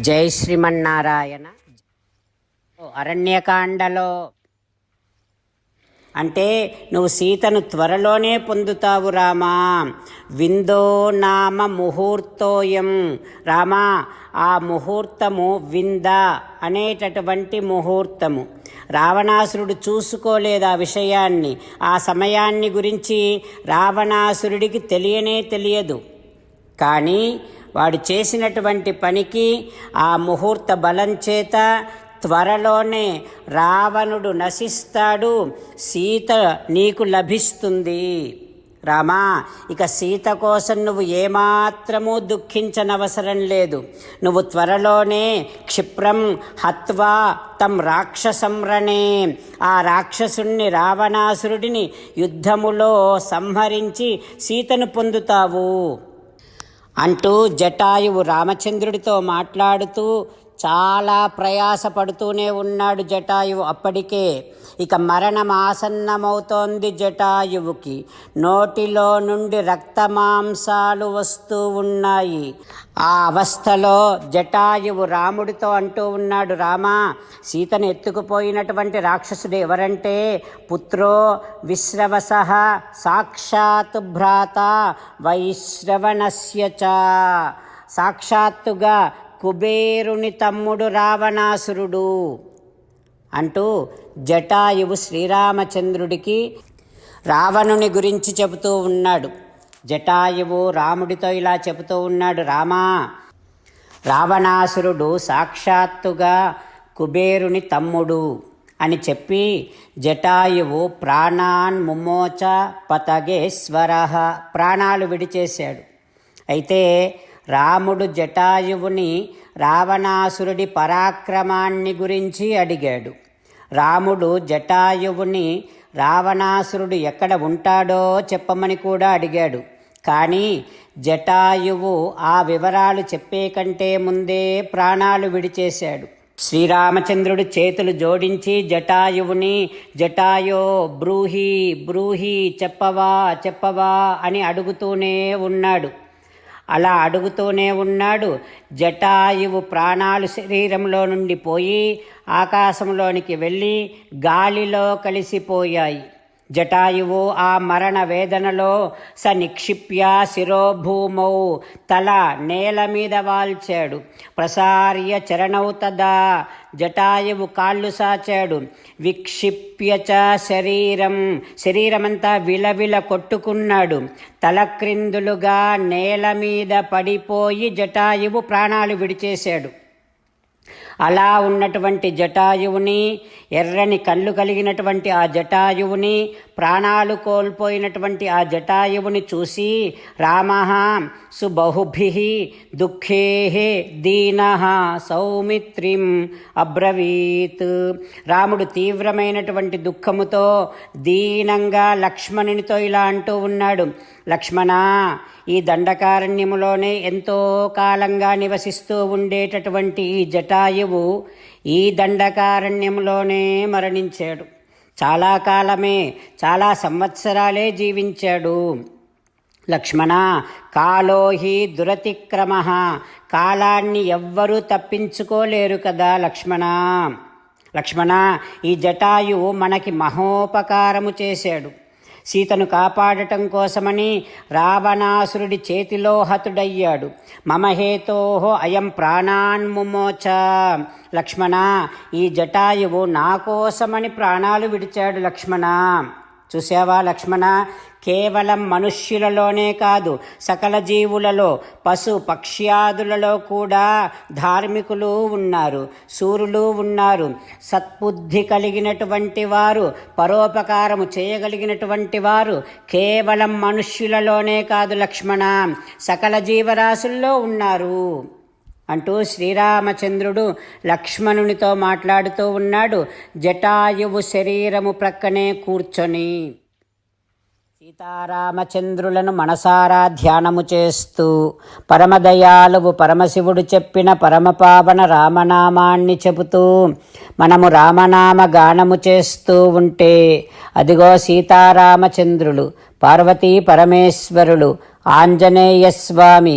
జై శ్రీమన్నారాయణ. అరణ్యకాండలో. అంటే నువ్వు సీతను త్వరలోనే పొందుతావు రామా. విందో నామ ముహూర్తోయం. రామా ఆ ముహూర్తము వింద అనేటటువంటి ముహూర్తము. రావణాసురుడు చూసుకోలేదు ఆ విషయాన్ని. ఆ సమయాన్ని గురించి రావణాసురుడికి తెలియనే తెలియదు. కానీ వాడు చేసినటువంటి పనికి ఆ ముహూర్త బలం చేత త్వరలోనే రావణుడు నశిస్తాడు. సీత నీకు లభిస్తుంది. రామా ఇక సీత కోసం నువ్వు ఏమాత్రమూ దుఃఖించనవసరం లేదు. నువ్వు త్వరలోనే క్షిప్రం హత్వా తం రాక్షసంరణే ఆ రాక్షసుణ్ణి రావణాసురుడిని యుద్ధములో సంహరించి సీతను పొందుతావు. అంటూ జటాయువు రామచంద్రుడితో మాట్లాడుతూ చాలా ప్రయాసపడుతూనే ఉన్నాడు జటాయువు అప్పటికే. ఇక మరణం ఆసన్నమవుతోంది జటాయువుకి. నోటిలో నుండి రక్తమాంసాలు వస్తూ ఉన్నాయి. ఆ అవస్థలో జటాయువు రాముడితో అంటూ ఉన్నాడు రామా సీతను ఎత్తుకుపోయినటువంటి రాక్షసుడు ఎవరంటే? పుత్రో విశ్రవస సాక్షాత్ భ్రాత వైశ్రవణస్య చ. సాక్షాత్తుగా కుబేరుని తమ్ముడు రావణాసురుడు అంటూ జటాయువు శ్రీరామచంద్రుడికి రావణుని గురించి చెబుతూ ఉన్నాడు. జటాయువు రాముడితో ఇలా చెబుతూ ఉన్నాడు రామా రావణాసురుడు సాక్షాత్తుగా కుబేరుని తమ్ముడు అని చెప్పి జటాయువు ప్రాణాన్ ముమోచ పతగేశ్వర ప్రాణాలు విడిచేశాడు. అయితే రాముడు జటాయువుని రావణాసురుడి పరాక్రమాన్ని గురించి అడిగాడు. రాముడు జటాయువుని రావణాసురుడు ఎక్కడ ఉంటాడో చెప్పమని కూడా అడిగాడు. కానీ జటాయువు ఆ వివరాలు చెప్పే కంటే ముందే ప్రాణాలు విడిచేశాడు. శ్రీరామచంద్రుడు చేతులు జోడించి జటాయువుని జటాయో బ్రూహి బ్రూహి చెప్పవా చెప్పవా అని అడుగుతూనే ఉన్నాడు. అలా అడుగుతూనే ఉన్నాడు. జటాయువు ప్రాణాలు శరీరంలో నుండి పోయి ఆకాశంలోనికి వెళ్ళి గాలిలో కలిసిపోయాయి. జటాయువు ఆ మరణ వేదనలో స నిక్షిప్య శిరోభూమౌ తల నేల మీద వాల్చాడు. ప్రసార్య చరణౌ తదా జటాయువు కాళ్ళు సాచాడు. విక్షిప్య చ శరీరం శరీరమంతా విలవిల కొట్టుకున్నాడు. తల క్రిందులుగా నేల మీద పడిపోయి జటాయువు ప్రాణాలు విడిచేశాడు. అలా ఉన్నటువంటి జటాయువుని ఎర్రని కళ్ళు కలిగినటువంటి ఆ జటాయువుని ప్రాణాలు కోల్పోయినటువంటి ఆ జటాయువుని చూసి రామ సుబహుభి దుఃఖే దీన సౌమిత్రిం అబ్రవీత్. రాముడు తీవ్రమైనటువంటి దుఃఖముతో దీనంగా లక్ష్మణునితో ఇలా అంటూ ఉన్నాడు లక్ష్మణ ఈ దండకారణ్యములోనే ఎంతో కాలంగా నివసిస్తూ ఉండేటటువంటి ఈ జటాయువు ఈ దండకారణ్యంలోనే మరణించాడు. చాలా కాలమే చాలా సంవత్సరాలే జీవించాడు. లక్ష్మణ కాలోహి దురతిక్రమ. కాలాన్ని ఎవ్వరూ తప్పించుకోలేరు కదా లక్ష్మణ. లక్ష్మణ ఈ జటాయువు మనకి మహోపకారము చేశాడు. సీతను కాపాడటం కోసమని రావణాసురుడి చేతిలో హతుడయ్యాడు. మమహేతో అయం ప్రాణాన్ముమోచ లక్ష్మణ ఈ జటాయువు నా కోసమని ప్రాణాలు విడిచాడు లక్ష్మణ. చూసావా లక్ష్మణ? కేవలం మనుష్యులలోనే కాదు సకల జీవులలో పశు పక్ష్యాదులలో కూడా ధార్మికులు ఉన్నారు సూర్యులు ఉన్నారు. సత్బుద్ధి కలిగినటువంటి వారు పరోపకారము చేయగలిగినటువంటి వారు కేవలం మనుష్యులలోనే కాదు లక్ష్మణ. సకల జీవరాశుల్లో ఉన్నారు. అంటూ శ్రీరామచంద్రుడు లక్ష్మణునితో మాట్లాడుతూ ఉన్నాడు. జటాయువు శరీరము ప్రక్కనే కూర్చొని సీతారామచంద్రులను మనసారా ధ్యానము చేస్తూ పరమదయాలువు పరమశివుడు చెప్పిన పరమపావన రామనామాన్ని చెబుతూ మనము రామనామ గానము చేస్తూ ఉంటే అదిగో సీతారామచంద్రులు పార్వతీ పరమేశ్వరులు ఆంజనేయ స్వామి